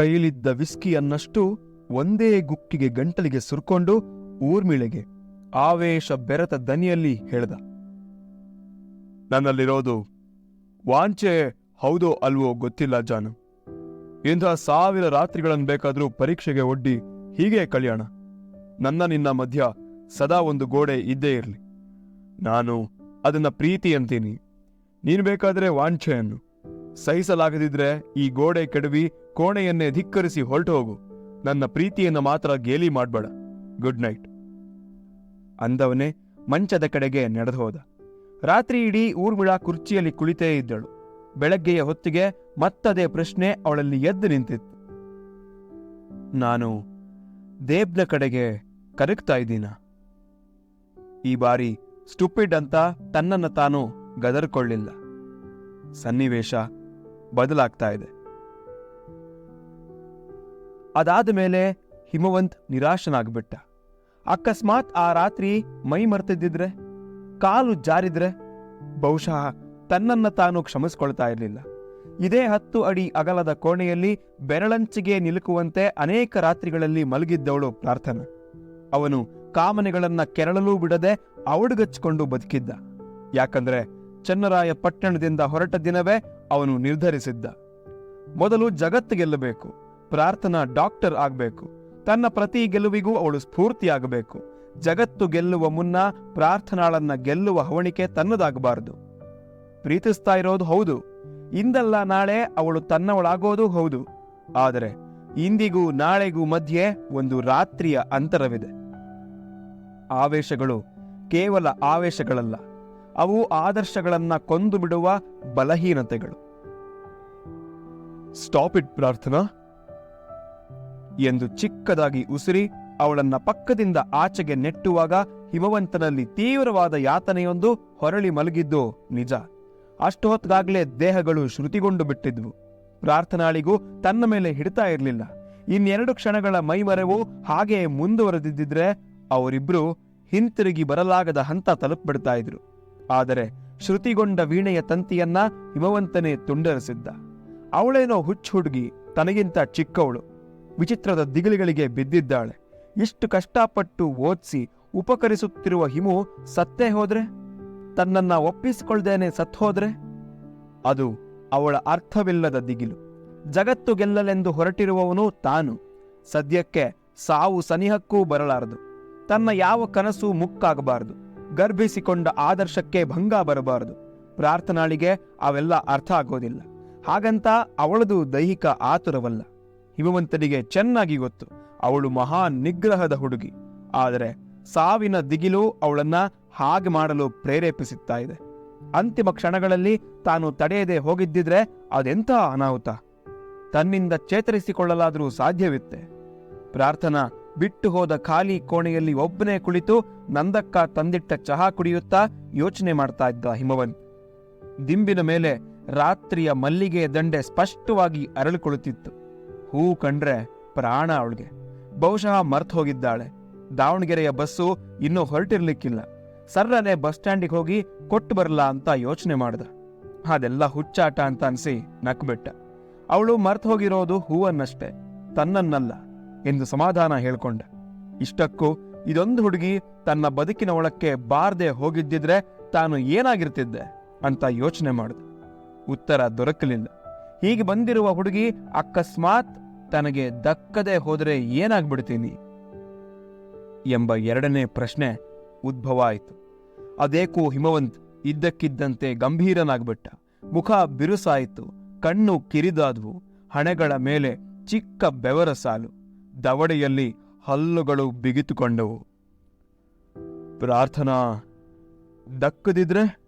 ಕೈಲಿದ್ದ ವಿಸ್ಕಿಯನ್ನಷ್ಟು ಒಂದೇ ಗುಕ್ಕಿಗೆ ಗಂಟಲಿಗೆ ಸುರ್ಕೊಂಡು ಊರ್ಮಿಳೆಗೆ, ಆವೇಶ ಬೆರೆತ ದನಿಯಲ್ಲಿ ಹೇಳ್ದ, ನನ್ನಲ್ಲಿರೋದು ವಾಂಚೆ ಹೌದೋ ಅಲ್ವೋ ಗೊತ್ತಿಲ್ಲ ಜಾನು. ಇಂಥ ಸಾವಿರ ರಾತ್ರಿಗಳನ್ನು ಬೇಕಾದರೂ ಪರೀಕ್ಷೆಗೆ ಒಡ್ಡಿ ಹೀಗೆ ಕಳ್ಯೋಣ. ನನ್ನ ನಿನ್ನ ಮಧ್ಯ ಸದಾ ಒಂದು ಗೋಡೆ ಇದ್ದೇ ಇರಲಿ. ನಾನು ಅದನ್ನ ಪ್ರೀತಿ ಅಂತೀನಿ ನೀನು ಬೇಕಾದ್ರೆ ವಾಂಛೆಯನ್ನು ಸಹಿಸಲಾಗದಿದ್ರೆ ಈ ಗೋಡೆ ಕೆಡವಿ ಕೋಣೆಯನ್ನೇ ಧಿಕ್ಕರಿಸಿ ಹೊರಟು ಹೋಗು ನನ್ನ ಪ್ರೀತಿಯನ್ನ ಮಾತ್ರ ಗೇಲಿ ಮಾಡಬೇಡ. Good night. ಅಂದವನೇ ಮಂಚದ ಕಡೆಗೆ ನಡೆದು ಹೋದ ರಾತ್ರಿ ಇಡೀ ಊರ್ಮಿಳ ಕುರ್ಚಿಯಲ್ಲಿ ಕುಳಿತೇ ಇದ್ದಳು. ಬೆಳಗ್ಗೆಯ ಹೊತ್ತಿಗೆ ಮತ್ತದೇ ಪ್ರಶ್ನೆ ಅವಳಲ್ಲಿ ಎದ್ದು ನಿಂತಿತ್ತು. ನಾನು ದೇಬ್ನ ಕಡೆಗೆ ಕರಗ್ತಾ ಇದ್ದೀನ? ಈ ಬಾರಿ ಸ್ಟುಪಿಡ್ ಅಂತ ತನ್ನನ್ನ ತಾನು ಗದರ್ಕೊಳ್ಳಿಲ್ಲ. ಸನ್ನಿವೇಶ ಬದಲಾಗ್ತಾ ಇದೆ. ಅದಾದ ಮೇಲೆ ಹಿಮವಂತ್ ನಿರಾಶನಾಗ್ಬಿಟ್ಟ. ಅಕಸ್ಮಾತ್ ಆ ರಾತ್ರಿ ಮೈ ಮರ್ತಿದ್ದಿದ್ರೆ, ಕಾಲು ಜಾರಿದ್ರೆ ಬಹುಶಃ ತನ್ನನ್ನ ತಾನು ಕ್ಷಮಿಸ್ಕೊಳ್ತಾ ಇರಲಿಲ್ಲ. ಇದೇ ಹತ್ತು ಅಡಿ ಅಗಲದ ಕೋಣೆಯಲ್ಲಿ ಬೆರಳಂಚಿಗೆ ನಿಲುಕುವಂತೆ ಅನೇಕ ರಾತ್ರಿಗಳಲ್ಲಿ ಮಲಗಿದ್ದವಳು ಪ್ರಾರ್ಥನಾ. ಅವನು ಕಾಮನೆಗಳನ್ನ ಕೆರಳಲೂ ಬಿಡದೆ ಅವಡುಗಚ್ಚಿಕೊಂಡು ಬದುಕಿದ್ದ. ಯಾಕಂದ್ರೆ ಚನ್ನರಾಯ ಪಟ್ಟಣದಿಂದ ಹೊರಟ ದಿನವೇ ಅವನು ನಿರ್ಧರಿಸಿದ್ದ. ಮೊದಲು ಜಗತ್ತು ಗೆಲ್ಲಬೇಕು, ಪ್ರಾರ್ಥನಾ ಡಾಕ್ಟರ್ ಆಗಬೇಕು, ತನ್ನ ಪ್ರತಿ ಗೆಲುವಿಗೂ ಅವಳು ಸ್ಫೂರ್ತಿಯಾಗಬೇಕು. ಜಗತ್ತು ಗೆಲ್ಲುವ ಮುನ್ನ ಪ್ರಾರ್ಥನಾಳನ್ನ ಗೆಲ್ಲುವ ಹವಣಿಕೆ ತನ್ನದಾಗಬಾರದು. ಪ್ರೀತಿಸ್ತಾ ಇರೋದು ಹೌದು, ಇಂದಲ್ಲ ನಾಳೆ ಅವಳು ತನ್ನವಳಾಗೋದು ಹೌದು, ಆದರೆ ಇಂದಿಗೂ ನಾಳೆಗೂ ಮಧ್ಯೆ ಒಂದು ರಾತ್ರಿಯ ಅಂತರವಿದೆ. ಆವೇಶಗಳು ಕೇವಲ ಆವೇಶಗಳಲ್ಲ. ಅವು ಆದರ್ಶಗಳನ್ನ ಕೊಂದು ಬಿಡುವ ಬಲಹೀನತೆಗಳು. ಸ್ಟಾಪ್ ಇಟ್ ಪ್ರಾರ್ಥನಾ. ಎಂದು ಚಿಕ್ಕದಾಗಿ ಉಸಿರಿ ಅವಳನ್ನ ಪಕ್ಕದಿಂದ ಆಚೆಗೆ ನೆಟ್ಟುವಾಗ ಹಿಮವಂತನಲ್ಲಿ ತೀವ್ರವಾದ ಯಾತನೆಯೊಂದು ಹೊರಳಿ ಮಲಗಿದ್ದು ನಿಜ. ಅಷ್ಟೊತ್ಗಾಗ್ಲೇ ದೇಹಗಳು ಶ್ರುತಿಗೊಂಡು ಬಿಟ್ಟಿದ್ವು. ಪ್ರಾರ್ಥನಾಳಿಗೂ ತನ್ನ ಮೇಲೆ ಹಿಡಿತಾ ಇರಲಿಲ್ಲ. ಇನ್ನೆರಡು ಕ್ಷಣಗಳ ಮೈಮರೆವು ಹಾಗೆಯೇ ಮುಂದುವರೆದಿದ್ದರೆ ಅವರಿಬ್ರು ಹಿಂತಿರುಗಿ ಬರಲಾಗದ ಹಂತ ತಲುಪಿಬಿಡ್ತಾ ಇದ್ರು. ಆದರೆ ಶ್ರುತಿಗೊಂಡ ವೀಣೆಯ ತಂತಿಯನ್ನ ಹಿಮವಂತನೇ ತುಂಡರಿಸಿದ್ದ. ಅವಳೇನೋ ಹುಚ್ಚು ಹುಡುಗಿ ತನಗಿಂತ ಚಿಕ್ಕವಳು, ವಿಚಿತ್ರದ ದಿಗಿಲಿಗಳಿಗೆ ಬಿದ್ದಿದ್ದಾಳೆ. ಇಷ್ಟು ಕಷ್ಟಪಟ್ಟು ಓದ್ಸಿ ಉಪಕರಿಸುತ್ತಿರುವ ಹಿಮು ಸತ್ತೇ ಹೋದ್ರೆ? ತನ್ನನ್ನ ಒಪ್ಪಿಸಿಕೊಳ್ದೇನೆ ಸತ್ ಹೋದ್ರೆ? ಅದು ಅವಳ ಅರ್ಥವಿಲ್ಲದ ದಿಗಿಲು. ಜಗತ್ತು ಗೆಲ್ಲಲೆಂದು ಹೊರಟಿರುವವನು ತಾನು. ಸದ್ಯಕ್ಕೆ ಸಾವು ಸನಿಹಕ್ಕೂ ಬರಲಾರದು. ತನ್ನ ಯಾವ ಕನಸು ಮುಕ್ಕಾಗಬಾರದು. ಗರ್ಭಿಸಿಕೊಂಡ ಆದರ್ಶಕ್ಕೆ ಭಂಗ ಬರಬಾರದು. ಪ್ರಾರ್ಥನಾಳಿಗೆ ಅವೆಲ್ಲ ಅರ್ಥ ಆಗೋದಿಲ್ಲ. ಹಾಗಂತ ಅವಳದು ದೈಹಿಕ ಆತುರವಲ್ಲ. ಹಿಮವಂತನಿಗೆ ಚೆನ್ನಾಗಿ ಗೊತ್ತು. ಅವಳು ಮಹಾ ನಿಗ್ರಹದ ಹುಡುಗಿ. ಆದರೆ ಸಾವಿನ ದಿಗಿಲು ಅವಳನ್ನ ಹಾಗೆ ಮಾಡಲು ಪ್ರೇರೇಪಿಸುತ್ತಾ ಇದೆ. ಅಂತಿಮ ಕ್ಷಣಗಳಲ್ಲಿ ತಾನು ತಡೆಯದೆ ಹೋಗಿದ್ದಿದ್ರೆ ಅದೆಂಥ ಅನಾಹುತ. ತನ್ನಿಂದ ಚೇತರಿಸಿಕೊಳ್ಳಲಾದರೂ ಸಾಧ್ಯವಿತ್ತೆ. ಪ್ರಾರ್ಥನಾ ಬಿಟ್ಟು ಹೋದ ಖಾಲಿ ಕೋಣೆಯಲ್ಲಿ ಒಬ್ಬನೇ ಕುಳಿತು ನಂದಕ್ಕ ತಂದಿಟ್ಟ ಚಹಾ ಕುಡಿಯುತ್ತಾ ಯೋಚನೆ ಮಾಡ್ತಾ ಇದ್ದ ಹಿಮವನ್. ದಿಂಬಿನ ಮೇಲೆ ರಾತ್ರಿಯ ಮಲ್ಲಿಗೆಯ ದಂಡೆ ಸ್ಪಷ್ಟವಾಗಿ ಅರಳುಕೊಳ್ಳುತ್ತಿತ್ತು. ಹೂ ಕಂಡ್ರೆ ಪ್ರಾಣ ಅವಳಿಗೆ. ಬಹುಶಃ ಮರ್ತು ಹೋಗಿದ್ದಾಳೆ. ದಾವಣಗೆರೆಯ ಬಸ್ಸು ಇನ್ನೂ ಹೊರಟಿರ್ಲಿಕ್ಕಿಲ್ಲ. ಸರ್ರನೆ ಬಸ್ ಸ್ಟ್ಯಾಂಡಿಗೆ ಹೋಗಿ ಕೊಟ್ಟು ಬರಲ್ಲ ಅಂತ ಯೋಚನೆ ಮಾಡ್ದ. ಅದೆಲ್ಲ ಹುಚ್ಚಾಟ ಅಂತ ಅನ್ಸಿ ನಕ್ಬಿಟ್ಟ. ಅವಳು ಮರ್ತು ಹೋಗಿರೋದು ಹೂವನ್ನಷ್ಟೇ, ತನ್ನನ್ನಲ್ಲ. ಎಂದು ಸಮಾಧಾನ ಹೇಳ್ಕೊಂಡ. ಇಷ್ಟಕ್ಕೂ ಇದೊಂದು ಹುಡುಗಿ ತನ್ನ ಬದುಕಿನ ಒಳಕ್ಕೆ ಬಾರ್ದೆ ಹೋಗಿದ್ದಿದ್ರೆ ತಾನು ಏನಾಗಿರ್ತಿದ್ದೆ ಅಂತ ಯೋಚನೆ ಮಾಡಿದೆ. ಉತ್ತರ ದೊರಕಲಿಲ್ಲ. ಹೀಗೆ ಬಂದಿರುವ ಹುಡುಗಿ ಅಕಸ್ಮಾತ್ ತನಗೆ ದಕ್ಕದೆ ಹೋದರೆ ಏನಾಗ್ಬಿಡ್ತೀನಿ? ಎಂಬ ಎರಡನೇ ಪ್ರಶ್ನೆ ಉದ್ಭವ ಆಯಿತು. ಅದೇಕೋ ಹಿಮವಂತ್ ಇದ್ದಕ್ಕಿದ್ದಂತೆ ಗಂಭೀರನಾಗ್ಬಿಟ್ಟ. ಮುಖ ಬಿರುಸಾಯಿತು, ಕಣ್ಣು ಕಿರಿದಾದ್ವು, ಹಣೆಗಳ ಮೇಲೆ ಚಿಕ್ಕ ಬೆವರ ಸಾಲು. ದವಡೆಯಲ್ಲಿ ಹಲ್ಲುಗಳು ಬಿಗಿತುಕೊಂಡವು. ಪ್ರಾರ್ಥನಾ, ದಕ್ಕದಿದ್ರೆ?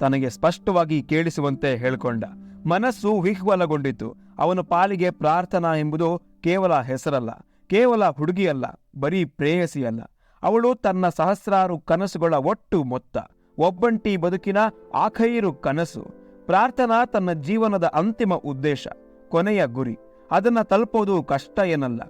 ತನಗೆ ಸ್ಪಷ್ಟವಾಗಿ ಕೇಳಿಸುವಂತೆ ಹೇಳ್ಕೊಂಡ. ಮನಸ್ಸು ವಿಹ್ವಲಗೊಂಡಿತು ಅವನ ಪಾಲಿಗೆ ಪ್ರಾರ್ಥನಾ ಎಂಬುದು ಕೇವಲ ಹೆಸರಲ್ಲ, ಕೇವಲ ಹುಡುಗಿಯಲ್ಲ, ಬರೀ ಪ್ರೇಯಸಿಯಲ್ಲ. ಅವಳು ತನ್ನ ಸಹಸ್ರಾರು ಕನಸುಗಳ ಒಟ್ಟು ಮೊತ್ತ, ಒಬ್ಬಂಟಿ ಬದುಕಿನ ಆಖೈರು ಕನಸು. ಪ್ರಾರ್ಥನಾ ತನ್ನ ಜೀವನದ ಅಂತಿಮ ಉದ್ದೇಶ, ಕೊನೆಯ ಗುರಿ. ಅದನ್ನ ತಲುಪೋದು ಕಷ್ಟ ಏನಲ್ಲ.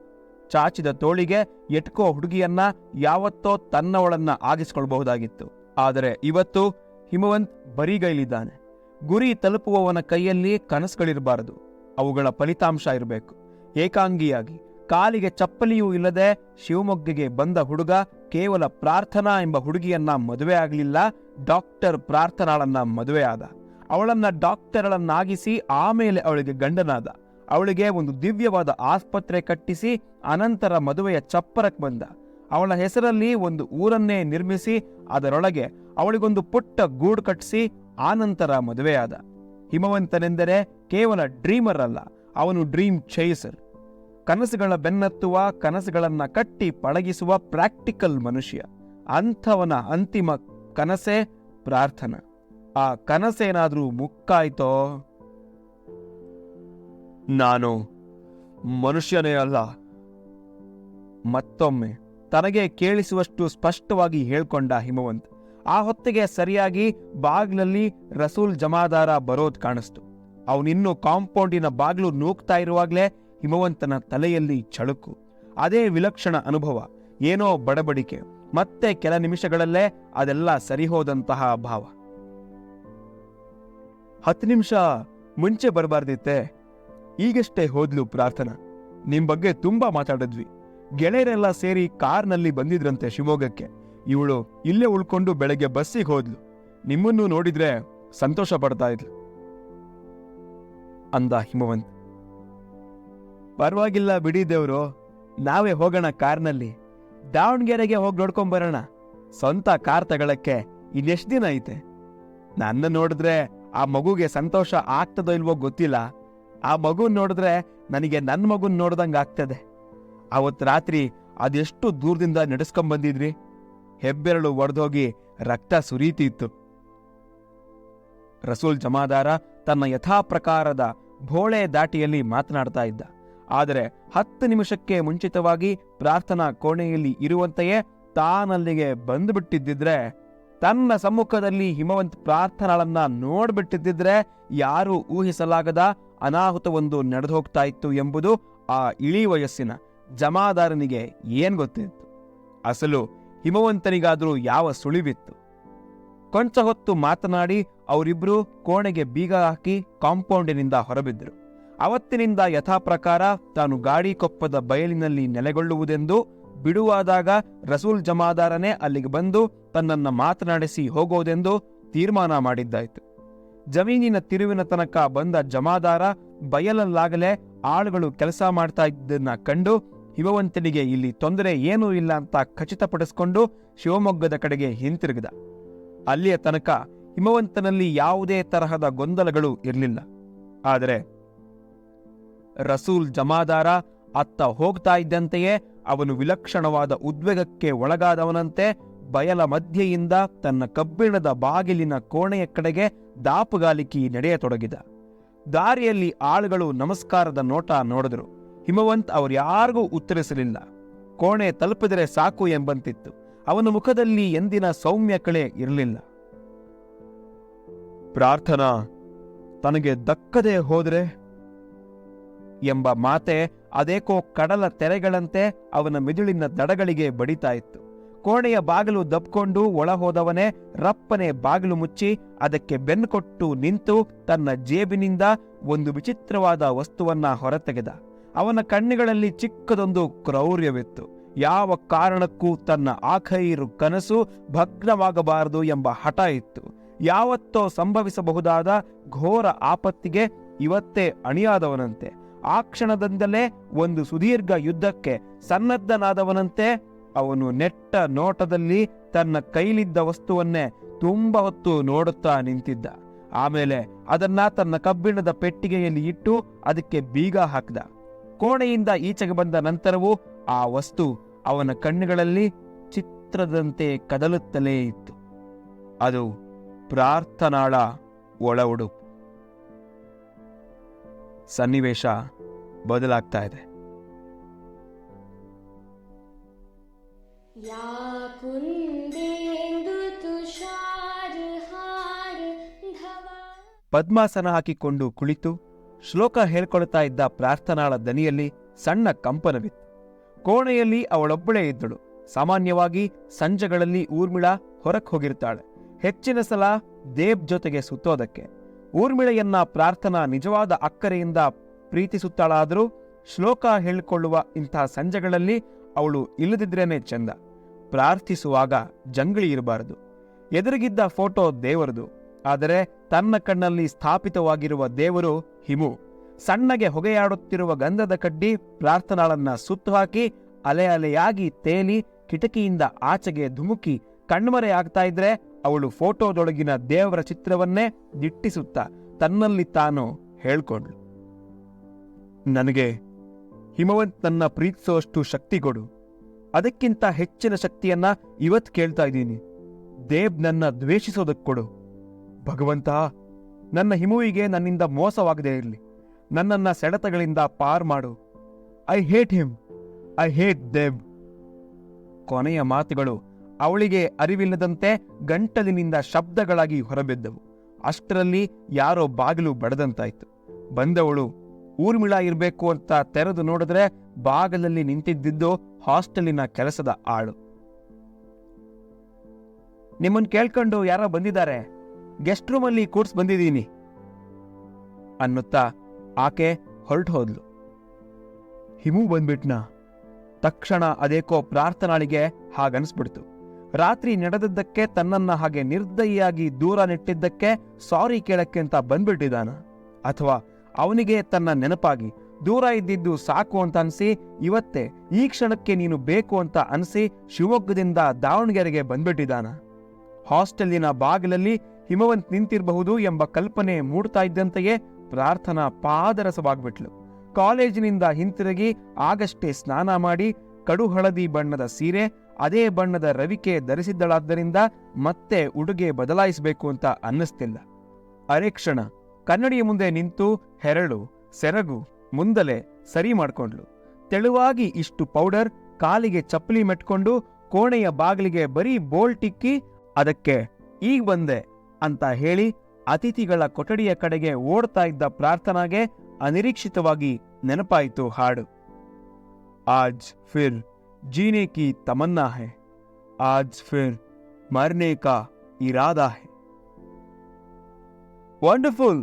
ಚಾಚಿದ ತೋಳಿಗೆ ಎಟ್ಕೋ ಹುಡುಗಿಯನ್ನ ಯಾವತ್ತೋ ತನ್ನವಳನ್ನ ಆಗಿಸ್ಕೊಳ್ಬಹುದಾಗಿತ್ತು. ಆದರೆ ಇವತ್ತು ಹಿಮವಂತ್ ಬರಿಗೈಲಿದ್ದಾನೆ ಗುರಿ ತಲುಪುವವನ ಕೈಯಲ್ಲಿ ಕನಸುಗಳಿರಬಾರದು. ಅವುಗಳ ಫಲಿತಾಂಶ ಇರಬೇಕು. ಏಕಾಂಗಿಯಾಗಿ, ಕಾಲಿಗೆ ಚಪ್ಪಲಿಯೂ ಇಲ್ಲದೆ ಶಿವಮೊಗ್ಗಗೆ ಬಂದ ಹುಡುಗ ಕೇವಲ ಪ್ರಾರ್ಥನಾ ಎಂಬ ಹುಡುಗಿಯನ್ನ ಮದುವೆ ಆಗಲಿಲ್ಲ, ಡಾಕ್ಟರ್ ಪ್ರಾರ್ಥನಾಳನ್ನ ಮದುವೆ ಆದ ಅವಳನ್ನ ಡಾಕ್ಟರ್ಗಳನ್ನಾಗಿಸಿ ಆಮೇಲೆ ಅವಳಿಗೆ ಗಂಡನಾದ. ಅವಳಿಗೆ ಒಂದು ದಿವ್ಯವಾದ ಆಸ್ಪತ್ರೆ ಕಟ್ಟಿಸಿ ಅನಂತರ ಮದುವೆಯ ಚಪ್ಪರಕ್ಕೆ ಬಂದ. ಅವಳ ಹೆಸರಲ್ಲಿ ಒಂದು ಊರನ್ನೇ ನಿರ್ಮಿಸಿ ಅದರೊಳಗೆ ಅವಳಿಗೊಂದು ಪುಟ್ಟ ಗೂಡು ಕಟ್ಟಿಸಿ ಆನಂತರ ಮದುವೆಯಾದ. ಹಿಮವಂತನೆಂದರೆ ಕೇವಲ ಡ್ರೀಮರ್ ಅಲ್ಲ, ಅವನು ಡ್ರೀಮ್ ಚೇಸರ್. ಕನಸುಗಳ ಬೆನ್ನತ್ತುವ, ಕನಸುಗಳನ್ನು ಕಟ್ಟಿ ಪಳಗಿಸುವ ಪ್ರಾಕ್ಟಿಕಲ್ ಮನುಷ್ಯ. ಅಂಥವನ ಅಂತಿಮ ಕನಸೇ ಪ್ರಾರ್ಥನಾ. ಆ ಕನಸೇನಾದರೂ ಮುಕ್ಕಾಯ್ತೋ? ನಾನು ಮನುಷ್ಯನೇ ಅಲ್ಲ. ಮತ್ತೊಮ್ಮೆ ತನಗೆ ಕೇಳಿಸುವಷ್ಟು ಸ್ಪಷ್ಟವಾಗಿ ಹೇಳ್ಕೊಂಡ ಹಿಮವಂತ್, ಆ ಹೊತ್ತಿಗೆ ಸರಿಯಾಗಿ ಬಾಗ್ಲಲ್ಲಿ ರಸೂಲ್ ಜಮಾದಾರ ಬರೋದ್ ಕಾಣಿಸ್ತು. ಅವನಿನ್ನು ಕಾಂಪೌಂಡಿನ ಬಾಗ್ಲು ನೂಕ್ತಾ ಇರುವಾಗ್ಲೇ ಹಿಮವಂತನ ತಲೆಯಲ್ಲಿ ಚಳುಕು. ಅದೇ ವಿಲಕ್ಷಣ ಅನುಭವ, ಏನೋ ಬಡಬಡಿಕೆ, ಮತ್ತೆ ಕೆಲ ನಿಮಿಷಗಳಲ್ಲೇ ಅದೆಲ್ಲ ಸರಿಹೋದಂತಹ ಭಾವ. ಹತ್ತು ನಿಮಿಷ ಮುಂಚೆ ಬರಬಾರ್ದಿತ್ತೆ? ಈಗಷ್ಟೇ ಹೋದ್ಲು ಪ್ರಾರ್ಥನಾ. ನಿಮ್ ಬಗ್ಗೆ ತುಂಬಾ ಮಾತಾಡಿದ್ವಿ. ಗೆಳೆಯರೆಲ್ಲ ಸೇರಿ ಕಾರ್ನಲ್ಲಿ ಬಂದಿದ್ರಂತೆ ಶಿವಮೊಗ್ಗಕ್ಕೆ. ಇವಳು ಇಲ್ಲೇ ಉಳ್ಕೊಂಡು ಬೆಳಗ್ಗೆ ಬಸ್ಸಿಗೆ ಹೋದ್ಲು. ನಿಮ್ಮನ್ನು ನೋಡಿದ್ರೆ ಸಂತೋಷ ಪಡ್ತಾ ಇದ್ಲು. ಅಂದ ಹಿಮವಂತ್. ಪರವಾಗಿಲ್ಲ ಬಿಡಿ ದೇವ್ರು, ನಾವೇ ಹೋಗೋಣ ಕಾರ್ನಲ್ಲಿ. ದಾವಣಗೆರೆಗೆ ಹೋಗಿ ನೋಡ್ಕೊಂಡ್ ಬರೋಣ. ಸ್ವಂತ ಕಾರ್ ತಗೊಳಕ್ಕೆ ಇನ್ನೆಷ್ಟು ದಿನ ಐತೆ? ನನ್ನ ನೋಡಿದ್ರೆ ಆ ಮಗುಗೆ ಸಂತೋಷ ಆಗ್ತದೋ ಇಲ್ವೋ ಗೊತ್ತಿಲ್ಲ. ಆ ಮಗು ನೋಡಿದ್ರೆ ನನಗೆ ನನ್ನ ಮಗುನ್ ನೋಡ್ದಂಗೆ ಆಗ್ತದೆ. ಅವತ್ತು ರಾತ್ರಿ ಅದೆಷ್ಟು ದೂರದಿಂದ ನಡೆಸ್ಕೊಂಬಂದಿದ್ರಿ ಹೆಬ್ಬೆರಳು ಒಡೆದೋಗಿ ರಕ್ತ ಸುರೀತಿತ್ತು ರಸೂಲ್ ಜಮಾದಾರ ತನ್ನ ಯಥಾಪ್ರಕಾರದ ಭೋಳೆ ದಾಟಿಯಲ್ಲಿ ಮಾತನಾಡ್ತಾ ಇದ್ದ. ಆದರೆ ಹತ್ತು ನಿಮಿಷಕ್ಕೆ ಮುಂಚಿತವಾಗಿ ಪ್ರಾರ್ಥನಾ ಕೋಣೆಯಲ್ಲಿ ಇರುವಂತೆಯೇ ತಾನಲ್ಲಿಗೆ ಬಂದುಬಿಟ್ಟಿದ್ದಿದ್ರೆ ತನ್ನ ಸಮ್ಮುಖದಲ್ಲಿ ಹಿಮವಂತ್ ಪ್ರಾರ್ಥನಾಳನ್ನ ನೋಡ್ಬಿಟ್ಟಿದ್ದಿದ್ರೆ ಯಾರು ಊಹಿಸಲಾಗದ ಅನಾಹುತವೊಂದು ನಡೆದು ಹೋಗ್ತಾ ಇತ್ತು ಎಂಬುದು ಆ ಇಳಿ ವಯಸ್ಸಿನ ಜಮಾದಾರನಿಗೆ ಏನ್ ಗೊತ್ತಿತ್ತು? ಅಸಲು ಹಿಮವಂತನಿಗಾದರೂ ಯಾವ ಸುಳಿವಿತ್ತು? ಕೊಂಚ ಹೊತ್ತು ಮಾತನಾಡಿ ಅವರಿಬ್ರು ಕೋಣೆಗೆ ಬೀಗ ಹಾಕಿ ಕಾಂಪೌಂಡಿನಿಂದ ಹೊರಬಿದ್ದರು. ಅವತ್ತಿನಿಂದ ಯಥಾಪ್ರಕಾರ ತಾನು ಗಾಡಿ ಕೊಪ್ಪದ ಬಯಲಿನಲ್ಲಿ ನೆಲೆಗೊಳ್ಳುವುದೆಂದು ಬಿಡುವಾದಾಗ ರಸೂಲ್ ಜಮಾದಾರನೇ ಅಲ್ಲಿಗೆ ಬಂದು ತನ್ನನ್ನ ಮಾತನಾಡಿಸಿ ಹೋಗೋದೆಂದು ತೀರ್ಮಾನ ಮಾಡಿದ್ದಾಯಿತು. ಜಮೀನಿನ ತಿರುವಿನ ತನಕ ಬಂದ ಜಮಾದಾರ ಬಯಲಲ್ಲಾಗಲೇ ಆಳುಗಳು ಕೆಲಸ ಮಾಡ್ತಾ ಇದ್ದನ್ನ ಕಂಡು ಹಿಮವಂತನಿಗೆ ಇಲ್ಲಿ ತೊಂದರೆ ಏನೂ ಇಲ್ಲ ಅಂತ ಖಚಿತಪಡಿಸಿಕೊಂಡು ಶಿವಮೊಗ್ಗದ ಕಡೆಗೆ ಹಿಂತಿರುಗಿದ. ಅಲ್ಲಿಯ ತನಕ ಹಿಮವಂತನಲ್ಲಿ ಯಾವುದೇ ತರಹದ ಗೊಂದಲಗಳು ಇರಲಿಲ್ಲ. ಆದರೆ ರಸೂಲ್ ಜಮಾದಾರ ಅತ್ತ ಹೋಗ್ತಾ ಇದ್ದಂತೆಯೇ ಅವನು ವಿಲಕ್ಷಣವಾದ ಉದ್ವೇಗಕ್ಕೆ ಒಳಗಾದವನಂತೆ ಬಯಲ ಮಧ್ಯೆಯಿಂದ ತನ್ನ ಕಬ್ಬಿಣದ ಬಾಗಿಲಿನ ಕೋಣೆಯ ಕಡೆಗೆ ದಾಪುಗಾಲಿಕಿ ನಡೆಯತೊಡಗಿದ. ದಾರಿಯಲ್ಲಿ ಆಳುಗಳು ನಮಸ್ಕಾರದ ನೋಟ ನೋಡಿದರು. ಹಿಮವಂತ್ ಅವರು ಯಾರಿಗೂ ಉತ್ತರಿಸಲಿಲ್ಲ. ಕೋಣೆ ತಲುಪಿದರೆ ಸಾಕು ಎಂಬಂತಿತ್ತು. ಅವನ ಮುಖದಲ್ಲಿ ಎಂದಿನ ಸೌಮ್ಯ ಕಳೆ ಇರಲಿಲ್ಲ. ಪ್ರಾರ್ಥನಾ, ತನಗೆ ದಕ್ಕದೆ ಹೋದರೆ ಎಂಬ ಮಾತೆ ಅದೇಕೋ ಕಡಲ ತೆರೆಗಳಂತೆ ಅವನ ಮಿದುಳಿನ ದಡಗಳಿಗೆ ಬಡಿತಾ ಇತ್ತು ಕೋಣೆಯ ಬಾಗಿಲು ದಬ್ಕೊಂಡು ಒಳ ಹೋದವನೇ ರಪ್ಪನೆ ಬಾಗಿಲು ಮುಚ್ಚಿ ಅದಕ್ಕೆ ಬೆನ್ನು ಕೊಟ್ಟು ನಿಂತು ತನ್ನ ಜೇಬಿನಿಂದ ಒಂದು ವಿಚಿತ್ರವಾದ ವಸ್ತುವನ್ನ ಹೊರತೆಗೆದ. ಅವನ ಕಣ್ಣುಗಳಲ್ಲಿ ಚಿಕ್ಕದೊಂದು ಕ್ರೌರ್ಯವಿತ್ತು. ಯಾವ ಕಾರಣಕ್ಕೂ ತನ್ನ ಆಖೈರು ಕನಸು ಭಗ್ನವಾಗಬಾರದು ಎಂಬ ಹಠ ಇತ್ತು. ಯಾವತ್ತೋ ಸಂಭವಿಸಬಹುದಾದ ಘೋರ ಆಪತ್ತಿಗೆ ಇವತ್ತೇ ಅಣಿಯಾದವನಂತೆ. ಆ ಕ್ಷಣದಿಂದಲೇ ಒಂದು ಸುದೀರ್ಘ ಯುದ್ಧಕ್ಕೆ ಸನ್ನದ್ಧನಾದವನಂತೆ ಅವನು ನೆಟ್ಟ ನೋಟದಲ್ಲಿ ತನ್ನ ಕೈಲಿದ್ದ ವಸ್ತುವನ್ನೇ ತುಂಬ ಹೊತ್ತು ನೋಡುತ್ತಾ ನಿಂತಿದ್ದ. ಆಮೇಲೆ ಅದನ್ನ ತನ್ನ ಕಬ್ಬಿಣದ ಪೆಟ್ಟಿಗೆಯಲ್ಲಿ ಇಟ್ಟು ಅದಕ್ಕೆ ಬೀಗ ಹಾಕಿದ. ಕೋಣೆಯಿಂದ ಈಚೆಗೆ ಬಂದ ನಂತರವೂ ಆ ವಸ್ತು ಅವನ ಕಣ್ಣುಗಳಲ್ಲಿ ಚಿತ್ರದಂತೆ ಕದಲುತ್ತಲೇ ಇತ್ತು. ಅದು ಪ್ರಾರ್ಥನಾಳ ಒಳ ಉಡುಪು. ಸನ್ನಿವೇಶ ಬದಲಾಗ್ತಾ ಇದೆ. ಪದ್ಮಾಸನ ಹಾಕಿಕೊಂಡು ಕುಳಿತು ಶ್ಲೋಕ ಹೇಳ್ಕೊಳ್ತಾ ಇದ್ದ ಪ್ರಾರ್ಥನಾಳ ದನಿಯಲ್ಲಿ ಸಣ್ಣ ಕಂಪನವಿತ್ತು. ಕೋಣೆಯಲ್ಲಿ ಅವಳೊಬ್ಬಳೇ ಇದ್ದಳು. ಸಾಮಾನ್ಯವಾಗಿ ಸಂಜೆಗಳಲ್ಲಿ ಊರ್ಮಿಳಾ ಹೊರಕ್ ಹೋಗಿರ್ತಾಳೆ. ಹೆಚ್ಚಿನ ಸಲ ದೇಬ್ ಜೊತೆಗೆ ಸುತ್ತೋದಕ್ಕೆ. ಊರ್ಮಿಳೆಯನ್ನ ಪ್ರಾರ್ಥನಾ ನಿಜವಾದ ಅಕ್ಕರೆಯಿಂದ ಪ್ರೀತಿಸುತ್ತಾಳಾದರೂ ಶ್ಲೋಕ ಹೇಳಿಕೊಳ್ಳುವ ಇಂಥ ಸಂಜೆಗಳಲ್ಲಿ ಅವಳು ಇಲ್ಲದಿದ್ರೇನೆ ಚಂದ. ಪ್ರಾರ್ಥಿಸುವಾಗ ಜಂಗಳಿ ಇರಬಾರದು. ಎದುರಿಗಿದ್ದ ಫೋಟೋ ದೇವರದು. ಆದರೆ ತನ್ನ ಕಣ್ಣಲ್ಲಿ ಸ್ಥಾಪಿತವಾಗಿರುವ ದೇವರು ಹಿಮು. ಸಣ್ಣಗೆ ಹೊಗೆಯಾಡುತ್ತಿರುವ ಗಂಧದ ಕಡ್ಡಿ ಪ್ರಾರ್ಥನಾಳನ್ನ ಸುತ್ತು ಹಾಕಿ ಅಲೆ ಅಲೆಯಾಗಿ ತೇಲಿ ಕಿಟಕಿಯಿಂದ ಆಚೆಗೆ ಧುಮುಕಿ ಕಣ್ಮರೆ ಆಗ್ತಾ ಇದ್ರೆ ಅವಳು ಫೋಟೋದೊಳಗಿನ ದೇವರ ಚಿತ್ರವನ್ನೇ ದಿಟ್ಟಿಸುತ್ತಾ ತನ್ನಲ್ಲಿ ತಾನು ಹೇಳ್ಕೊಂಡ್ಳು. ನನಗೆ ಹಿಮವಂತ್ ನನ್ನ ಪ್ರೀತಿಸುವಷ್ಟು ಶಕ್ತಿ ಕೊಡು. ಅದಕ್ಕಿಂತ ಹೆಚ್ಚಿನ ಶಕ್ತಿಯನ್ನ ಇವತ್ ಕೇಳ್ತಾ ಇದ್ದೀನಿ. ದೇವ್ ನನ್ನ ದ್ವೇಷಿಸೋದಕ್ಕೆ ಕೊಡು. ಭಗವಂತ, ನನ್ನ ಹಿಮುವಿಗೆ ನನ್ನಿಂದ ಮೋಸವಾಗದೇ ಇರಲಿ. ನನ್ನನ್ನ ಸೆಳೆತಗಳಿಂದ ಪಾರ್ ಮಾಡು. I hate him. I hate Dev ಕೊನೆಯ ಮಾತುಗಳು ಅವಳಿಗೆ ಅರಿವಿಲ್ಲದಂತೆ ಗಂಟಲಿನಿಂದ ಶಬ್ದಗಳಾಗಿ ಹೊರಬಿದ್ದವು. ಅಷ್ಟರಲ್ಲಿ ಯಾರೋ ಬಾಗಿಲು ಬಡದಂತಾಯ್ತು. ಬಂದವಳು, ಊರ್ಮಿಳಾ ಇರಬೇಕು ಅಂತ ತೆರೆದು ನೋಡಿದ್ರೆ ಬಾಗಲಲ್ಲಿ ನಿಂತಿದ್ದಿದ್ದು ಹಾಸ್ಟೆಲಿನ ಕೆಲಸದ ಆಳು. ನಿಮ್ಮನ್ ಕೇಳ್ಕೊಂಡು ಯಾರೋ ಬಂದಿದ್ದಾರೆ. ಗೆಸ್ಟ್ ರೂಮಲ್ಲಿ ಕೂರ್ಸ್ ಬಂದಿದ್ದೀನಿ. ಅನ್ನುತ್ತಾ ಆಕೆ ಹೊರಟು ಹೋದ್ಲು. ಹಿಮು ಬಂದ್ಬಿಟ್ನಾ? ತಕ್ಷಣ ಅದೇಕೋ ಪ್ರಾರ್ಥನಾಳಿಗೆ ಹಾಗನ್ಸ್ಬಿಡ್ತು. ರಾತ್ರಿ ನಡೆದದ್ದಕ್ಕೆ ತನ್ನನ್ನ ಹಾಗೆ ನಿರ್ದಯಿಯಾಗಿ ದೂರ ನೆಟ್ಟಿದ್ದಕ್ಕೆ ಸಾರಿ ಕೇಳಕ್ಕೆ ಅಂತ ಬಂದ್ಬಿಟ್ಟಿದ್ದಾನ. ಅಥವಾ ಅವನಿಗೆ ತನ್ನ ನೆನಪಾಗಿ ದೂರ ಇದ್ದಿದ್ದು ಸಾಕು ಅಂತ ಅನ್ಸಿ, ಇವತ್ತೇ ಈ ಕ್ಷಣಕ್ಕೆ ನೀನು ಬೇಕು ಅಂತ ಅನ್ಸಿ ಶಿವಮೊಗ್ಗದಿಂದ ದಾವಣಗೆರೆಗೆ ಬಂದ್ಬಿಟ್ಟಿದ್ದಾನ. ಹಾಸ್ಟೆಲಿನ ಬಾಗಿಲಲ್ಲಿ ಹಿಮವಂತ್ ನಿಂತಿರಬಹುದು ಎಂಬ ಕಲ್ಪನೆ ಮೂಡ್ತಾ ಇದ್ದಂತೆಯೇ ಪ್ರಾರ್ಥನಾ ಪಾದರಸವಾಗ್ಬಿಟ್ಲು. ಕಾಲೇಜಿನಿಂದ ಹಿಂತಿರುಗಿ ಆಗಷ್ಟೇ ಸ್ನಾನ ಮಾಡಿ ಕಡು ಹಳದಿ ಬಣ್ಣದ ಸೀರೆ ಅದೇ ಬಣ್ಣದ ರವಿಕೆ ಧರಿಸಿದ್ದಳಾದ್ದರಿಂದ ಮತ್ತೆ ಉಡುಗೆ ಬದಲಾಯಿಸಬೇಕು ಅಂತ ಅನ್ನಿಸ್ತಿಲ್ಲ. ಅರೆ ಕ್ಷಣ, ಕನ್ನಡಿಯ ಮುಂದೆ ನಿಂತು ಹೆರಳು, ಸೆರಗು, ಮುಂದಲೆ ಸರಿ ಮಾಡ್ಕೊಂಡ್ಲು ತೆಳುವಾಗಿ ಇಷ್ಟು ಪೌಡರ್ ಕಾಲಿಗೆ ಚಪ್ಪಲಿ ಮೆಟ್ಕೊಂಡು ಕೋಣೆಯ ಬಾಗಿಲಿಗೆ ಬರೀ ಬೋಲ್ ಟಿಕ್ಕಿ ಅದಕ್ಕೆ ಈಗ ಬಂದೆ ಅಂತ ಹೇಳಿ ಅತಿಥಿಗಳ ಕೊಠಡಿಯ ಕಡೆಗೆ ಓಡ್ತಾ ಇದ್ದ ಪ್ರಾರ್ಥನಾಗೆ ಅನಿರೀಕ್ಷಿತವಾಗಿ ನೆನಪಾಯಿತು ಹಾಡು. ಆಜ್ ಫಿರ್ ಜೀನೆ की तमन्ना है आज फिर मरने का ಇರಾದಾ है ವಂಡರ್ಫುಲ್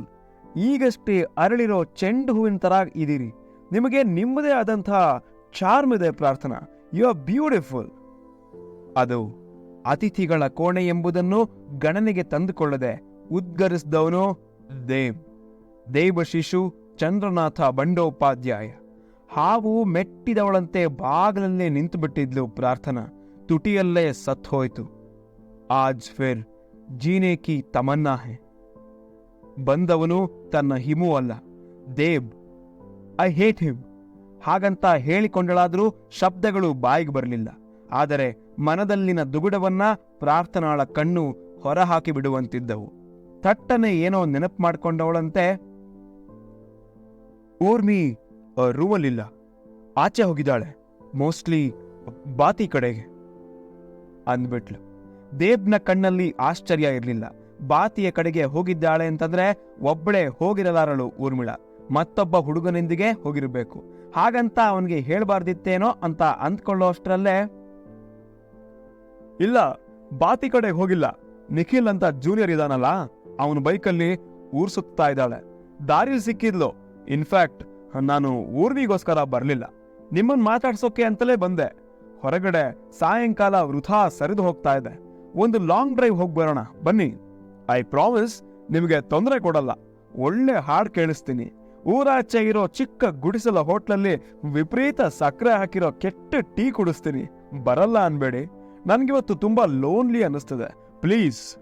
ಈಗಷ್ಟೇ ಅರಳಿರೋ ಚೆಂಡು ಹೂವಿನ ತರ ಇದೀರಿ ನಿಮಗೆ ನಿಮ್ಮದೇ ಆದಂತಹ ಚಾರ್ಮ್ ಇದೆ ಪ್ರಾರ್ಥನಾ. ಯು ಆರ್ ಬ್ಯೂಟಿಫುಲ್ ಅದು ಅತಿಥಿಗಳ ಕೋಣೆ ಎಂಬುದನ್ನು ಗಣನೆಗೆ ತಂದುಕೊಳ್ಳದೆ ಉದ್ಗರಿಸಿದವನು ದೇವ್. ದೇವ ಶಿಶು ಚಂದ್ರನಾಥ ಬಂಡೋಪಾಧ್ಯಾಯ ಹಾವು ಮೆಟ್ಟಿದವಳಂತೆ ಬಾಗಿಲಲ್ಲೇ ನಿಂತು ಬಿಟ್ಟಿದ್ಲು ಪ್ರಾರ್ಥನಾ. ತುಟಿಯಲ್ಲೇ ಸತ್ ಹೋಯ್ತು ಆಜ್ ಫಿರ್ ಜೀನೆ ಕಿ ತಮನ್ನಾ ಹೈ ಬಂದವನು ತನ್ನ ಹಿಮು ಅಲ್ಲ. Deb, I hate him. ಹಾಗಂತ ಹೇಳಿಕೊಂಡಳಾದರೂ ಶಬ್ದಗಳು ಬಾಯಿಗೆ ಬರಲಿಲ್ಲ. ಆದರೆ ಮನದಲ್ಲಿನ ದುಗುಡವನ್ನ ಪ್ರಾರ್ಥನಾಳ ಕಣ್ಣು ಹೊರಹಾಕಿ ಬಿಡುವಂತಿದ್ದವು. ತಟ್ಟನೆ ಏನೋ ನೆನಪು ಮಾಡಿಕೊಂಡವಳಂತೆ. ಊರ್ಮಿ ರೂಮಲ್ಲಿಲ್ಲ. ಆಚೆ ಹೋಗಿದ್ದಾಳೆ. ಮೋಸ್ಟ್ಲಿ ಬಾತಿ ಕಡೆಗೆ ಅಂದ್ಬಿಟ್ಲು. ದೇವ್ನ ಕಣ್ಣಲ್ಲಿ ಆಶ್ಚರ್ಯ ಇರಲಿಲ್ಲ. ಬಾತಿಯ ಕಡೆಗೆ ಹೋಗಿದ್ದಾಳೆ ಅಂತಂದ್ರೆ ಒಬ್ಬಳೇ ಹೋಗಿರಲಾರಳು ಊರ್ಮಿಳ. ಮತ್ತೊಬ್ಬ ಹುಡುಗನೊಂದಿಗೆ ಹೋಗಿರಬೇಕು. ಹಾಗಂತ ಅವನಿಗೆ ಹೇಳಬಾರ್ದಿತ್ತೇನೋ ಅಂತ ಅಂದ್ಕೊಳ್ಳೋ ಅಷ್ಟರಲ್ಲೇ ಇಲ್ಲ, ಬಾತಿ ಕಡೆ ಹೋಗಿಲ್ಲ. ನಿಖಿಲ್ ಅಂತ ಜೂನಿಯರ್ ಇದಾನಲ್ಲ, ಅವನ ಬೈಕಲ್ಲಿ ಊರ್ ಸುತ್ತಾ ಇದ್ದಾಳೆ. ದಾರಿಲ್ ಸಿಕ್ಕಿದ್ಲು. ಇನ್ಫ್ಯಾಕ್ಟ್ ನಾನು ಊರ್ವಿಗೋಸ್ಕರ ಬರಲಿಲ್ಲ. ನಿಮ್ಮನ್ನು ಮಾತಾಡ್ಸೋಕೆ ಅಂತಲೇ ಬಂದೆ. ಹೊರಗಡೆ ಸಾಯಂಕಾಲ ವೃಥಾ ಸರಿದು ಹೋಗ್ತಾ ಇದೆ. ಒಂದು ಲಾಂಗ್ ಡ್ರೈವ್ ಹೋಗಿ ಬರೋಣ. ಬನ್ನಿ. ಐ ಪ್ರಾಮಿಸ್ ನಿಮಗೆ ತೊಂದರೆ ಕೊಡಲ್ಲ. ಒಳ್ಳೆ ಹಾಡ್ ಕೇಳಿಸ್ತೀನಿ. ಊರಾಚೆ ಇರೋ ಚಿಕ್ಕ ಗುಡಿಸಲ ಹೋಟ್ಲಲ್ಲಿ ವಿಪರೀತ ಸಕ್ಕರೆ ಹಾಕಿರೋ ಕೆಟ್ಟ ಟೀ ಕುಡಿಸ್ತೀನಿ. ಬರಲ್ಲ ಅನ್ಬೇಡಿ. ನನ್ಗಿವತ್ತು ತುಂಬಾ ಲೋನ್ಲಿ ಅನ್ನಿಸ್ತದೆ. ಪ್ಲೀಸ್.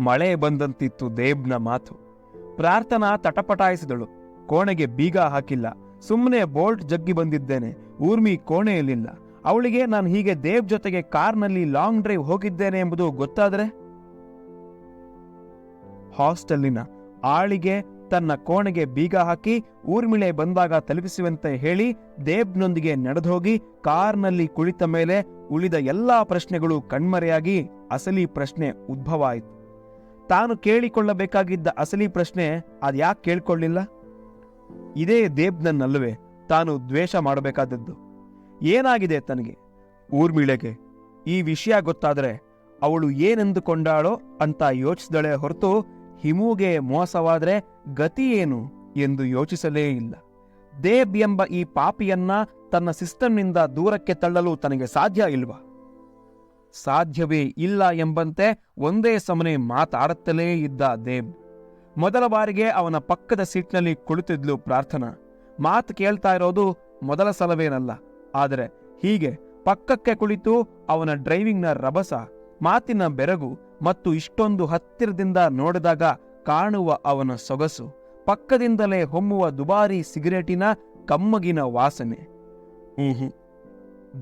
ಮಳೆ ಬಂದಂತಿತ್ತು ದೇಬ್ನ ಮಾತು. ಪ್ರಾರ್ಥನಾ ತಟಪಟಾಯಿಸಿದಳು. ಕೋಣೆಗೆ ಬೀಗ ಹಾಕಿಲ್ಲ. ಸುಮ್ಮನೆ ಬೋಲ್ಟ್ ಜಗ್ಗಿ ಬಂದಿದ್ದೇನೆ. ಊರ್ಮಿ ಕೋಣೆಯಲ್ಲಿಲ್ಲ. ಅವಳಿಗೆ ನಾನು ಹೀಗೆ ದೇವ್ ಜೊತೆಗೆ ಕಾರ್ನಲ್ಲಿ ಲಾಂಗ್ ಡ್ರೈವ್ ಹೋಗಿದ್ದೇನೆ ಎಂಬುದು ಗೊತ್ತಾದರೆ? ಹಾಸ್ಟೆಲ್ಲಿನ ಆಳಿಗೆ ತನ್ನ ಕೋಣೆಗೆ ಬೀಗ ಹಾಕಿ ಊರ್ಮಿಳೆ ಬಂದಾಗ ತಲುಪಿಸುವಂತೆ ಹೇಳಿ ದೇಬ್ನೊಂದಿಗೆ ನಡೆದೋಗಿ ಕಾರ್ನಲ್ಲಿ ಕುಳಿತ ಮೇಲೆ ಉಳಿದ ಎಲ್ಲಾ ಪ್ರಶ್ನೆಗಳು ಕಣ್ಮರೆಯಾಗಿ ಅಸಲಿ ಪ್ರಶ್ನೆ ಉದ್ಭವ ಆಯಿತು. ತಾನು ಕೇಳಿಕೊಳ್ಳಬೇಕಾಗಿದ್ದ ಅಸಲಿ ಪ್ರಶ್ನೆ ಅದ್ಯಾಕೆ ಕೇಳ್ಕೊಳ್ಳಿಲ್ಲ ಇದೇ ದೇಬ್ನನ್ನಲ್ಲವೇ ತಾನು ದ್ವೇಷ ಮಾಡಬೇಕಾದದ್ದು. ಏನಾಗಿದೆ ತನಗೆ? ಊರ್ಮಿಳೆಗೆ, ಈ ವಿಷಯ ಗೊತ್ತಾದರೆ ಅವಳು ಏನೆಂದುಕೊಂಡಾಳೋ ಅಂತ ಯೋಚಿಸಿದಳೆ ಹೊರತು ಹಿಮೂಗೆ ಮೋಸವಾದ್ರೆ ಗತಿ ಏನು ಎಂದು ಯೋಚಿಸಲೇ ಇಲ್ಲ. ದೇಬ್ ಎಂಬ ಈ ಪಾಪಿಯನ್ನ ತನ್ನ ಸಿಸ್ಟಮ್ನಿಂದ ದೂರಕ್ಕೆ ತಳ್ಳಲು ತನಗೆ ಸಾಧ್ಯ ಇಲ್ವಾ? ಸಾಧ್ಯವೇ ಇಲ್ಲ ಎಂಬಂತೆ ಒಂದೇ ಸಮನೆ ಮಾತಾಡುತ್ತಲೇ ಇದ್ದ ದೇಬ್. ಮೊದಲ ಬಾರಿಗೆ ಅವನ ಪಕ್ಕದ ಸೀಟ್ನಲ್ಲಿ ಕುಳಿತಿದ್ಲು ಪ್ರಾರ್ಥನಾ. ಮಾತು ಕೇಳ್ತಾ ಇರೋದು ಮೊದಲ ಸಲವೇನಲ್ಲ, ಆದರೆ ಹೀಗೆ ಪಕ್ಕಕ್ಕೆ ಕುಳಿತು ಅವನ ಡ್ರೈವಿಂಗ್ನ ರಭಸ, ಮಾತಿನ ಬೆರಗು ಮತ್ತು ಇಷ್ಟೊಂದು ಹತ್ತಿರದಿಂದ ನೋಡಿದಾಗ ಕಾಣುವ ಅವನ ಸೊಗಸು, ಪಕ್ಕದಿಂದಲೇ ಹೊಮ್ಮುವ ದುಬಾರಿ ಸಿಗರೇಟಿನ ಕಮ್ಮಗಿನ ವಾಸನೆ.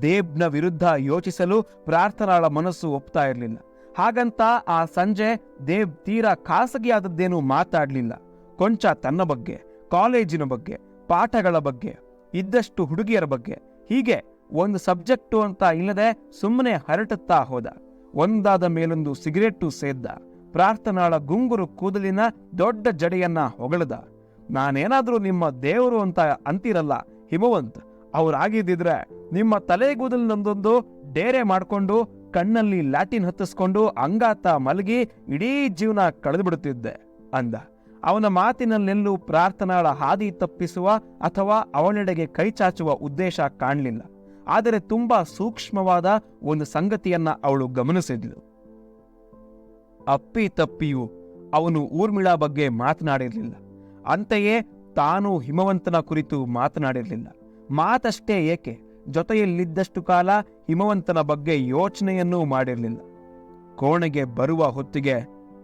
ದೇಬ್ನ ವಿರುದ್ಧ ಯೋಚಿಸಲು ಪ್ರಾರ್ಥನಾಳ ಮನಸ್ಸು ಒಪ್ತಾ ಇರಲಿಲ್ಲ. ಹಾಗಂತ ಆ ಸಂಜೆ ದೇವ್ ತೀರಾ ಖಾಸಗಿಯಾದದ್ದೇನೂ ಮಾತಾಡ್ಲಿಲ್ಲ. ಕೊಂಚ ತನ್ನ ಬಗ್ಗೆ, ಕಾಲೇಜಿನ ಬಗ್ಗೆ, ಪಾಠಗಳ ಬಗ್ಗೆ, ಇದ್ದಷ್ಟು ಹುಡುಗಿಯರ ಬಗ್ಗೆ. ಹೀಗೆ ಒಂದು ಸಬ್ಜೆಕ್ಟು ಅಂತ ಇಲ್ಲದೆ ಸುಮ್ಮನೆ ಹರಟುತ್ತಾ ಹೋದ. ಒಂದಾದ ಮೇಲೊಂದು ಸಿಗರೇಟು ಸೇದ್ದ. ಪ್ರಾರ್ಥನಾಳ ಗುಂಗುರು ಕೂದಲಿನ ದೊಡ್ಡ ಜಡೆಯನ್ನ ಹೊಗಳದ. ನಾನೇನಾದ್ರೂ ನಿಮ್ಮ ದೇವರು ಅಂತ ಅಂತೀರಲ್ಲ ಹಿಮವಂತ್, ಅವ್ರಾಗಿದ್ದಿದ್ರೆ ನಿಮ್ಮ ತಲೆಗೂದಲಿನೊಂದೊಂದು ಡೇರೆ ಮಾಡ್ಕೊಂಡು ಕಣ್ಣಲ್ಲಿ ಲ್ಯಾಟಿನ್ ಹತ್ತಿಸ್ಕೊಂಡು ಅಂಗಾತ ಮಲಗಿ ಇಡೀ ಜೀವನ ಕಳೆದು ಬಿಡುತ್ತಿದ್ದೆ ಅಂದ. ಅವನ ಮಾತಿನಲ್ಲೆಲ್ಲೂ ಪ್ರಾರ್ಥನಾಳ ಹಾದಿ ತಪ್ಪಿಸುವ ಅಥವಾ ಅವಳೆಡೆಗೆ ಕೈಚಾಚುವ ಉದ್ದೇಶ ಕಾಣಲಿಲ್ಲ. ಆದರೆ ತುಂಬಾ ಸೂಕ್ಷ್ಮವಾದ ಒಂದು ಸಂಗತಿಯನ್ನ ಅವಳು ಗಮನಿಸಿದ್ಲು. ಅಪ್ಪಿ ತಪ್ಪಿಯು ಅವನು ಊರ್ಮಿಳಾ ಬಗ್ಗೆ ಮಾತನಾಡಿರಲಿಲ್ಲ. ಅಂತೆಯೇ ತಾನು ಹಿಮವಂತನ ಕುರಿತು ಮಾತನಾಡಿರಲಿಲ್ಲ. ಮಾತಷ್ಟೇ ಏಕೆ? ಜೊತೆಯಲ್ಲಿದ್ದಷ್ಟು ಕಾಲ ಹಿಮವಂತನ ಬಗ್ಗೆ ಯೋಚನೆಯನ್ನೂ ಮಾಡಿರಲಿಲ್ಲ. ಕೋಣೆಗೆ ಬರುವ ಹೊತ್ತಿಗೆ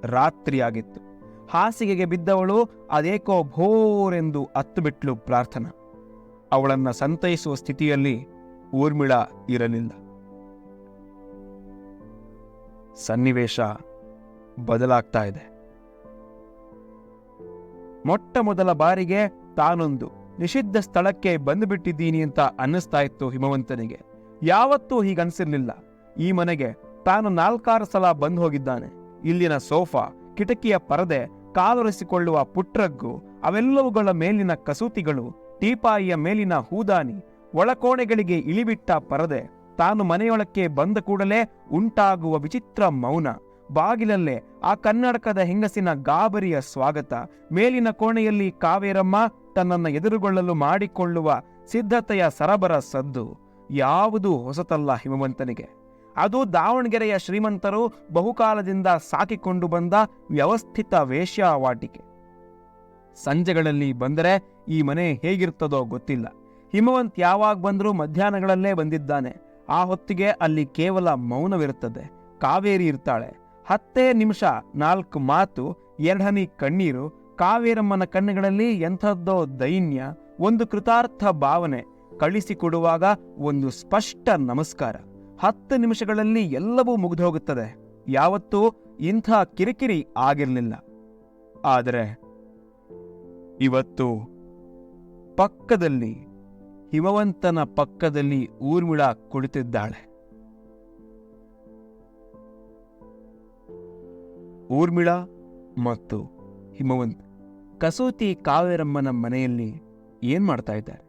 ರಾತ್ರಿಯಾಗಿತ್ತು. ಹಾಸಿಗೆಗೆ ಬಿದ್ದವಳು ಅದೇಕೋ ಭೋರೆಂದು ಅತ್ತುಬಿಟ್ಲು ಪ್ರಾರ್ಥನಾ. ಅವಳನ್ನ ಸಂತೈಸುವ ಸ್ಥಿತಿಯಲ್ಲಿ ಊರ್ಮಿಳ ಇರಲಿಲ್ಲ. ಸನ್ನಿವೇಶ ಬದಲಾಗ್ತಾ ಇದೆ. ಮೊಟ್ಟ ಮೊದಲ ಬಾರಿಗೆ ತಾನೊಂದು ನಿಷಿದ್ಧ ಸ್ಥಳಕ್ಕೆ ಬಂದುಬಿಟ್ಟಿದ್ದೀನಿ ಅಂತ ಅನ್ನಿಸ್ತಾ ಇತ್ತು ಹಿಮವಂತನಿಗೆ. ಯಾವತ್ತೂ ಹೀಗನ್ಸಿರ್ಲಿಲ್ಲ. ಈ ಮನೆಗೆ ತಾನು ನಾಲ್ಕಾರು ಸಲ ಬಂದು ಹೋಗಿದ್ದಾನೆ. ಇಲ್ಲಿನ ಸೋಫಾ, ಕಿಟಕಿಯ ಪರದೆ, ಕಾಲೊರೆಸಿಕೊಳ್ಳುವ ಪುಟ್ರಗ್ಗು, ಅವೆಲ್ಲವುಗಳ ಮೇಲಿನ ಕಸೂತಿಗಳು, ಟೀಪಾಯಿಯ ಮೇಲಿನ ಹೂದಾನಿ, ಒಳಕೋಣೆಗಳಿಗೆ ಇಳಿಬಿಟ್ಟ ಪರದೆ, ತಾನು ಮನೆಯೊಳಕ್ಕೆ ಬಂದ ಕೂಡಲೇ ಉಂಟಾಗುವ ವಿಚಿತ್ರ ಮೌನ, ಬಾಗಿಲಲ್ಲೇ ಆ ಕನ್ನಡಕದ ಹೆಂಗಸಿನ ಗಾಬರಿಯ ಸ್ವಾಗತ, ಮೇಲಿನ ಕೋಣೆಯಲ್ಲಿ ಕಾವೇರಮ್ಮ ತನ್ನನ್ನು ಎದುರುಗೊಳ್ಳಲು ಮಾಡಿಕೊಳ್ಳುವ ಸಿದ್ಧತೆಯ ಸರಬರ ಸದ್ದು. ಯಾವುದೂ ಹೊಸತಲ್ಲ ಹಿಮವಂತನಿಗೆ. ಅದು ದಾವಣಗೆರೆಯ ಶ್ರೀಮಂತರು ಬಹುಕಾಲದಿಂದ ಸಾಕಿಕೊಂಡು ಬಂದ ವ್ಯವಸ್ಥಿತ ವೇಶ್ಯಾವಾಟಿಕೆ. ಸಂಜೆಗಳಲ್ಲಿ ಬಂದರೆ ಈ ಮನೆ ಹೇಗಿರ್ತದೋ ಗೊತ್ತಿಲ್ಲ. ಹಿಮವಂತ್ ಯಾವಾಗ ಬಂದರೂ ಮಧ್ಯಾಹ್ನಗಳಲ್ಲೇ ಬಂದಿದ್ದಾನೆ. ಆ ಹೊತ್ತಿಗೆ ಅಲ್ಲಿ ಕೇವಲ ಮೌನವಿರುತ್ತದೆ. ಕಾವೇರಿ ಇರ್ತಾಳೆ. ಹತ್ತೇ ನಿಮಿಷ ನಾಲ್ಕು ಮಾತು, ಎರಡನಿ ಕಣ್ಣೀರು ಕಾವೇರಮ್ಮನ ಕಣ್ಣುಗಳಲ್ಲಿ ಎಂಥದ್ದೋ ದೈನ್ಯ, ಒಂದು ಕೃತಾರ್ಥ ಭಾವನೆ ಕಳಿಸಿಕೊಡುವಾಗ ಒಂದು ಸ್ಪಷ್ಟ ನಮಸ್ಕಾರ. ಹತ್ತು ನಿಮಿಷಗಳಲ್ಲಿ ಎಲ್ಲವೂ ಮುಗಿದೋಗುತ್ತದೆ. ಯಾವತ್ತೂ ಇಂಥ ಕಿರಿಕಿರಿ ಆಗಿರಲಿಲ್ಲ. ಆದರೆ ಇವತ್ತು ಪಕ್ಕದಲ್ಲಿ ಹಿಮವಂತನ ಪಕ್ಕದಲ್ಲಿ ಊರ್ಮಿಳ ಕುಳಿತಿದ್ದಾಳೆ. ಊರ್ಮಿಳ ಮತ್ತು ಹಿಮವಂತ್ ಕಸೂತಿ ಕಾವೇರಮ್ಮನ ಮನೆಯಲ್ಲಿ ಏನು ಮಾಡ್ತಾ ಇದ್ದಾರೆ?